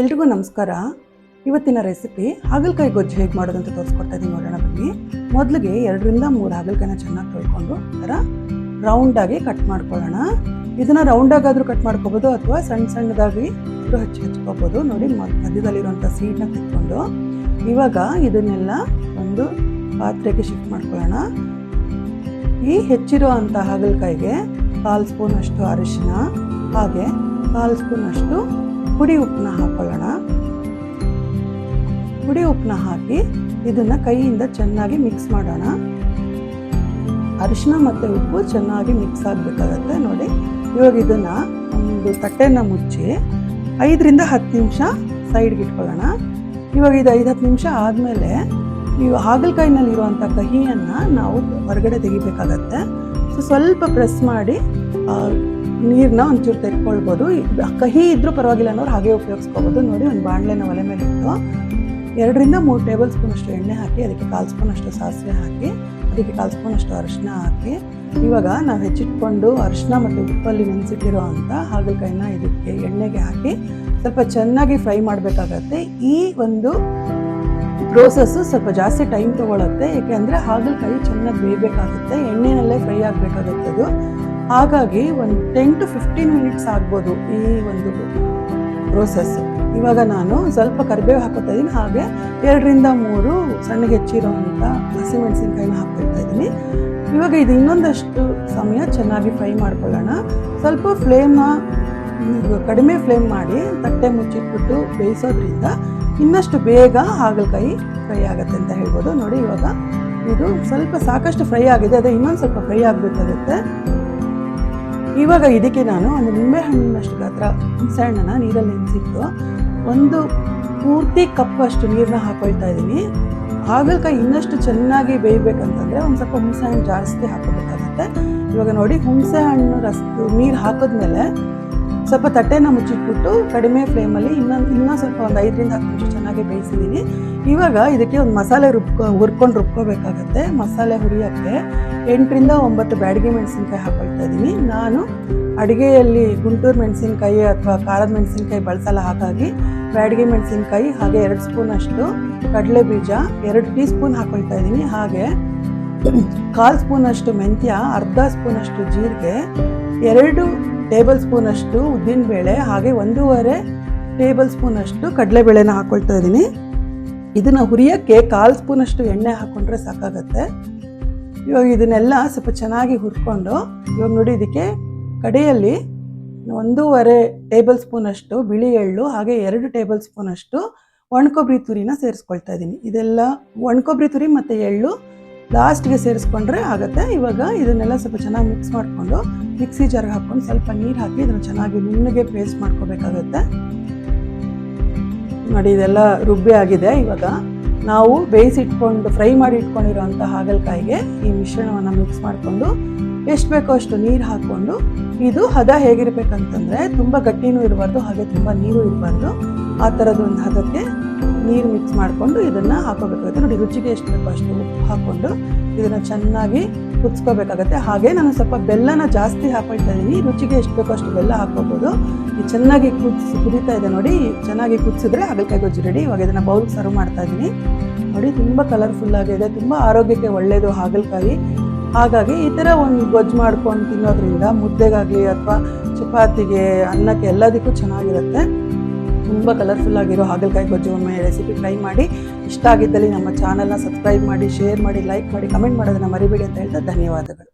ಎಲ್ರಿಗೂ ನಮಸ್ಕಾರ. ಇವತ್ತಿನ ರೆಸಿಪಿ ಹಾಗಲಕಾಯಿ ಗೊಜ್ಜು ಹೇಗೆ ಮಾಡೋದಂತ ತೋರಿಸ್ಕೊಡ್ತಾ ಇದ್ದೀನಿ ನೋಡೋಣ ಬನ್ನಿ. ಮೊದಲಿಗೆ ಎರಡರಿಂದ ಮೂರು ಹಾಗಲಕಾಯಿನ ಚೆನ್ನಾಗಿ ತೊಳ್ಕೊಂಡು ಥರ ರೌಂಡಾಗಿ ಕಟ್ ಮಾಡ್ಕೊಳ್ಳೋಣ. ಇದನ್ನು ರೌಂಡಾಗಾದರೂ ಕಟ್ ಮಾಡ್ಕೋಬೋದು ಅಥವಾ ಸಣ್ಣ ಸಣ್ಣದಾಗಿ ಇದು ಹಚ್ಚಿ ಹಚ್ಕೋಬೋದು. ನೋಡಿ ಮಧ್ಯದಲ್ಲಿರುವಂಥ ಸೀಡ್ನ ತೆಕ್ಕೊಂಡು ಇವಾಗ ಇದನ್ನೆಲ್ಲ ಒಂದು ಪಾತ್ರೆಗೆ ಶಿಫ್ಟ್ ಮಾಡ್ಕೊಳ್ಳೋಣ. ಈ ಹೆಚ್ಚಿರೋ ಅಂಥ ಹಾಗಲಕಾಯಿಗೆ ಕಾಲು ಸ್ಪೂನ್ ಅಷ್ಟು ಅರಿಶಿನ ಹಾಗೆ ಕಾಲು ಸ್ಪೂನ್ ಅಷ್ಟು ಪುಡಿ ಉಪ್ಪನ್ನ ಹಾಕೊಳ್ಳೋಣ. ಪುಡಿ ಉಪ್ಪನ್ನ ಹಾಕಿ ಇದನ್ನ ಕೈಯಿಂದ ಚೆನ್ನಾಗಿ ಮಿಕ್ಸ್ ಮಾಡೋಣ. ಅರಿಶಿನ ಮತ್ತು ಉಪ್ಪು ಚೆನ್ನಾಗಿ ಮಿಕ್ಸ್ ಆಗಬೇಕಾಗತ್ತೆ. ನೋಡಿ, ಇವಾಗ ಇದನ್ನ ಒಂದು ತಟ್ಟೆನ ಮುಚ್ಚಿ ಐದರಿಂದ ಹತ್ತು ನಿಮಿಷ ಸೈಡ್ಗೆ ಇಟ್ಕೊಳ್ಳೋಣ. ಇವಾಗ ಇದು ಐದು ಹತ್ತು ನಿಮಿಷ ಆದಮೇಲೆ ನೀವು ಹಾಗಲಕಾಯಿನಲ್ಲಿರುವಂಥ ಕಹಿಯನ್ನು ನಾವು ಹೊರಗಡೆ ತೆಗಿಬೇಕಾಗತ್ತೆ. ಸೊ ಸ್ವಲ್ಪ ಪ್ರೆಸ್ ಮಾಡಿ ನೀರನ್ನ ಒಂಚೂರು ತೆಕ್ಕೊಳ್ಬೋದು. ಕಹಿ ಇದ್ರೂ ಪರವಾಗಿಲ್ಲ ಅನ್ನೋರು ಹಾಗೆ ಉಪಯೋಗಿಸ್ಕೋಬೋದು. ನೋಡಿ, ಒಂದು ಬಾಣಲೆನ ಒಲೆ ಮೇಲೆ ಇಟ್ಟು ಎರಡರಿಂದ ಮೂರು ಟೇಬಲ್ ಸ್ಪೂನ್ ಅಷ್ಟು ಎಣ್ಣೆ ಹಾಕಿ, ಅದಕ್ಕೆ ಕಾಲು ಸ್ಪೂನ್ ಅಷ್ಟು ಸಾಸಿವೆ ಹಾಕಿ, ಅದಕ್ಕೆ ಕಾಲು ಸ್ಪೂನ್ ಅಷ್ಟು ಅರಿಶಿನ ಹಾಕಿ, ಇವಾಗ ನಾವು ಹೆಚ್ಚಿಟ್ಕೊಂಡು ಅರಿಶಿನ ಮತ್ತು ಉಪ್ಪಲ್ಲಿ ನೆನೆಸಿಟ್ಟಿರೋ ಅಂತ ಹಾಗಲಕಾಯಿನ ಇದಕ್ಕೆ ಎಣ್ಣೆಗೆ ಹಾಕಿ, ಸ್ವಲ್ಪ ಚೆನ್ನಾಗಿ ಫ್ರೈ ಮಾಡಬೇಕಾಗತ್ತೆ. ಈ ಒಂದು ಪ್ರೋಸೆಸ್ಸು ಸ್ವಲ್ಪ ಜಾಸ್ತಿ ಟೈಮ್ ತೊಗೊಳುತ್ತೆ ಏಕೆಂದರೆ ಹಾಗಲಕಾಯಿ ಚೆನ್ನಾಗಿ ಬೇಯಬೇಕಾಗುತ್ತೆ, ಎಣ್ಣೆನಲ್ಲೇ ಫ್ರೈ ಆಗಬೇಕಾಗುತ್ತೆ ಅದು. ಹಾಗಾಗಿ ಒಂದು ಟೆನ್ ಟು ಫಿಫ್ಟೀನ್ ಮಿನಿಟ್ಸ್ ಆಗ್ಬೋದು ಈ ಒಂದು ಪ್ರೋಸೆಸ್ ಇವಾಗ ನಾನು ಸ್ವಲ್ಪ ಕರಿಬೇವು ಹಾಕೋತಾ ಇದ್ದೀನಿ ಹಾಗೆ ಎರಡರಿಂದ ಮೂರು ಸಣ್ಣಗೆ ಹೆಚ್ಚಿರೋವಂಥ ಹಸಿಮೆಣಸಿನ್ಕಾಯಿನ ಹಾಕ್ಕೊಳ್ತಾ ಇದ್ದೀನಿ ಇವಾಗ ಇದು ಇನ್ನೊಂದಷ್ಟು ಸಮಯ ಚೆನ್ನಾಗಿ ಫ್ರೈ ಮಾಡ್ಕೊಳ್ಳೋಣ. ಸ್ವಲ್ಪ ಫ್ಲೇಮ್ನ ಕಡಿಮೆ ಫ್ಲೇಮ್ ಮಾಡಿ ತಟ್ಟೆ ಮುಚ್ಚಿಟ್ಬಿಟ್ಟು ಬೇಯಿಸೋದ್ರಿಂದ ಇನ್ನಷ್ಟು ಬೇಗ ಹಾಗಲಕಾಯಿ ಫ್ರೈ ಆಗುತ್ತೆ ಅಂತ ಹೇಳ್ಬೋದು. ನೋಡಿ ಇವಾಗ ಇದು ಸ್ವಲ್ಪ ಸಾಕಷ್ಟು ಫ್ರೈ ಆಗಿದೆ. ಅದು ಇನ್ನೊಂದು ಸ್ವಲ್ಪ ಫ್ರೈ ಆಗಬೇಕಾಗುತ್ತೆ. ಇವಾಗ ಇದಕ್ಕೆ ನಾನು ಒಂದು ನಿಂಬೆ ಹಣ್ಣಿನಷ್ಟು ಗಾತ್ರ ಹುಣಸೆ ಹಣ್ಣನ್ನ ನೀರಲ್ಲಿ ನೆನೆಸಿಟ್ಟು ಒಂದು ಪೂರ್ತಿ ಕಪ್ ಅಷ್ಟು ನೀರನ್ನ ಹಾಕೊಳ್ತಾ ಇದ್ದೀನಿ. ಹಾಗಲಕಾಯಿ ಇನ್ನಷ್ಟು ಚೆನ್ನಾಗಿ ಬೇಯಬೇಕಂತಂದರೆ ಒಂದು ಸ್ವಲ್ಪ ಹುಣಸೆ ಹಣ್ಣು ಜಾಸ್ತಿ ಹಾಕೋಬೇಕಾಗುತ್ತೆ. ಇವಾಗ ನೋಡಿ ಹುಣಸೆ ಹಣ್ಣು ರಸ್ ನೀರು ಹಾಕಿದ್ಮೇಲೆ ಸ್ವಲ್ಪ ತಟ್ಟೆನ ಮುಚ್ಚಿಟ್ಬಿಟ್ಟು ಕಡಿಮೆ ಫ್ಲೇಮಲ್ಲಿ ಇನ್ನೊಂದು ಇನ್ನೂ ಸ್ವಲ್ಪ ಒಂದು ಐದರಿಂದ ಹತ್ತು ನಿಮಿಷ ಚೆನ್ನಾಗಿ ಬೇಯಿಸಿದ್ದೀನಿ. ಇವಾಗ ಇದಕ್ಕೆ ಒಂದು ಮಸಾಲೆ ರುಬ್ಕೊ ಹುರ್ಕೊಂಡು ರುಬ್ಕೋಬೇಕಾಗತ್ತೆ. ಮಸಾಲೆ ಹುರಿಯೋಕ್ಕೆ ಎಂಟರಿಂದ ಒಂಬತ್ತು ಬ್ಯಾಡಿಗೆ ಮೆಣಸಿನ್ಕಾಯಿ ಹಾಕೊಳ್ತಾ ಇದ್ದೀನಿ. ನಾನು ಅಡುಗೆಯಲ್ಲಿ ಗುಂಟೂರು ಮೆಣಸಿನ್ಕಾಯಿ ಅಥವಾ ಖಾರದ ಮೆಣಸಿನ್ಕಾಯಿ ಬಳಸಲ್ಲ, ಹಾಗಾಗಿ ಬ್ಯಾಡಿಗೆ ಮೆಣಸಿನ್ಕಾಯಿ ಹಾಗೆ ಎರಡು ಸ್ಪೂನ್ ಅಷ್ಟು ಕಡಲೆ ಬೀಜ ಎರಡು ಟೀ ಸ್ಪೂನ್ ಹಾಕೊಳ್ತಾ ಇದ್ದೀನಿ. ಹಾಗೆ ಕಾಲು ಸ್ಪೂನಷ್ಟು ಮೆಂತ್ಯ, ಅರ್ಧ ಸ್ಪೂನಷ್ಟು ಜೀರಿಗೆ, ಎರಡು ಟೇಬಲ್ ಸ್ಪೂನ್ ಅಷ್ಟು ಉದ್ದಿನಬೇಳೆ, ಹಾಗೆ ಒಂದೂವರೆ ಟೇಬಲ್ ಸ್ಪೂನ್ ಅಷ್ಟು ಕಡಲೆಬೇಳೆನ ಹಾಕೊಳ್ತಾ ಇದ್ದೀನಿ. ಇದನ್ನ ಹುರಿಯೋಕ್ಕೆ ಕಾಲು ಸ್ಪೂನ್ ಅಷ್ಟು ಎಣ್ಣೆ ಹಾಕೊಂಡ್ರೆ ಸಾಕಾಗತ್ತೆ. ಇವಾಗ ಇದನ್ನೆಲ್ಲ ಸ್ವಲ್ಪ ಚೆನ್ನಾಗಿ ಹುರ್ಕೊಂಡು, ಇವಾಗ ನೋಡಿ ಇದಕ್ಕೆ ಕಡೆಯಲ್ಲಿ ಒಂದೂವರೆ ಟೇಬಲ್ ಸ್ಪೂನ್ ಅಷ್ಟು ಬಿಳಿ ಎಳ್ಳು, ಹಾಗೆ ಎರಡು ಟೇಬಲ್ ಸ್ಪೂನ್ ಅಷ್ಟು ಒಣಕೊಬ್ಬರಿ ತುರಿನ ಸೇರಿಸ್ಕೊಳ್ತಾ ಇದ್ದೀನಿ. ಇದೆಲ್ಲ ಒಣಕೊಬ್ಬರಿ ತುರಿ ಮತ್ತು ಎಳ್ಳು ಲಾಸ್ಟ್ಗೆ ಸೇರಿಸ್ಕೊಂಡ್ರೆ ಆಗುತ್ತೆ. ಇವಾಗ ಇದನ್ನೆಲ್ಲ ಸ್ವಲ್ಪ ಚೆನ್ನಾಗಿ ಮಿಕ್ಸ್ ಮಾಡಿಕೊಂಡು ಮಿಕ್ಸಿ ಜಾರ್ಗೆ ಹಾಕ್ಕೊಂಡು ಸ್ವಲ್ಪ ನೀರು ಹಾಕಿ ಇದನ್ನು ಚೆನ್ನಾಗಿ ನುಣ್ಣಗೆ ಪೇಸ್ಟ್ ಮಾಡ್ಕೋಬೇಕಾಗುತ್ತೆ. ನೋಡಿ, ಇದೆಲ್ಲ ರುಬ್ಬಿ ಆಗಿದೆ ಇವಾಗ. ನಾವು ಬೇಯಿಸಿಟ್ಕೊಂಡು, ಫ್ರೈ ಮಾಡಿ ಇಟ್ಕೊಂಡಿರೋಂಥ ಹಾಗಲಕಾಯಿಗೆ ಈ ಮಿಶ್ರಣವನ್ನು ಮಿಕ್ಸ್ ಮಾಡಿಕೊಂಡು ಎಷ್ಟು ಬೇಕೋ ಅಷ್ಟು ನೀರು ಹಾಕ್ಕೊಂಡು, ಇದು ಹದ ಹೇಗಿರಬೇಕಂತಂದರೆ ತುಂಬ ಗಟ್ಟಿನೂ ಇರಬಾರ್ದು, ಹಾಗೆ ತುಂಬ ನೀರು ಇರಬಾರ್ದು. ಆ ಥರದ್ದು ಒಂದು ಹದಕ್ಕೆ ನೀರು ಮಿಕ್ಸ್ ಮಾಡಿಕೊಂಡು ಇದನ್ನು ಹಾಕೋಬೇಕಾಗುತ್ತೆ ನೋಡಿ, ರುಚಿಗೆ ಎಷ್ಟು ಬೇಕೋ ಅಷ್ಟು ಉಪ್ಪು ಹಾಕ್ಕೊಂಡು ಇದನ್ನು ಚೆನ್ನಾಗಿ ಕುದಿಸ್ಕೋಬೇಕಾಗತ್ತೆ. ಹಾಗೆ ನಾನು ಸ್ವಲ್ಪ ಬೆಲ್ಲನ ಜಾಸ್ತಿ ಹಾಕೊಳ್ತಾ ಇದ್ದೀನಿ. ರುಚಿಗೆ ಎಷ್ಟು ಬೇಕೋ ಅಷ್ಟು ಬೆಲ್ಲ ಹಾಕೋಬೋದು ಚೆನ್ನಾಗಿ ಕುದಿಸಿ ಕುದೀತಾ ಇದೆ ನೋಡಿ. ಚೆನ್ನಾಗಿ ಕುದಿಸಿದ್ರೆ ಹಾಗಲಕಾಯಿ ಗೊಜ್ಜು ರೆಡಿ ಇವಾಗ ಇದನ್ನು ಬೌಲ್ ಸರ್ವ್ ಮಾಡ್ತಾ ಇದ್ದೀನಿ. ನೋಡಿ, ತುಂಬ ಕಲರ್ಫುಲ್ ಆಗಿದೆ. ತುಂಬ ಆರೋಗ್ಯಕ್ಕೆ ಒಳ್ಳೆಯದು ಹಾಗಲಕಾಯಿ. ಹಾಗಾಗಿ ಈ ಥರ ಒಂದು ಗೊಜ್ಜು ಮಾಡ್ಕೊಂಡು ತಿನ್ನೋದ್ರಿಂದ ಮುದ್ದೆಗಾಗಲಿ ಅಥವಾ ಚಪಾತಿಗೆ ಅನ್ನಕ್ಕೆ ಎಲ್ಲದಕ್ಕೂ ಚೆನ್ನಾಗಿರುತ್ತೆ. ತುಂಬ ಕಲರ್ಫುಲ್ ಆಗಿರೋ ಹಾಗಲಕಾಯಿ ಗೊಜ್ಜು ಒಮ್ಮೆ ರೆಸಿಪಿ ಟ್ರೈ ಮಾಡಿ. ಇಷ್ಟ ಆಗಿದ್ದಲ್ಲಿ ನಮ್ಮ ಚಾನಲ್ನ ಸಬ್ಸ್ಕ್ರೈಬ್ ಮಾಡಿ ಶೇರ್ ಮಾಡಿ ಲೈಕ್ ಮಾಡಿ ಕಮೆಂಟ್ ಮಾಡೋದನ್ನ ಮರಿಬೇಡಿ ಅಂತ ಹೇಳ್ತಾ ಧನ್ಯವಾದಗಳು.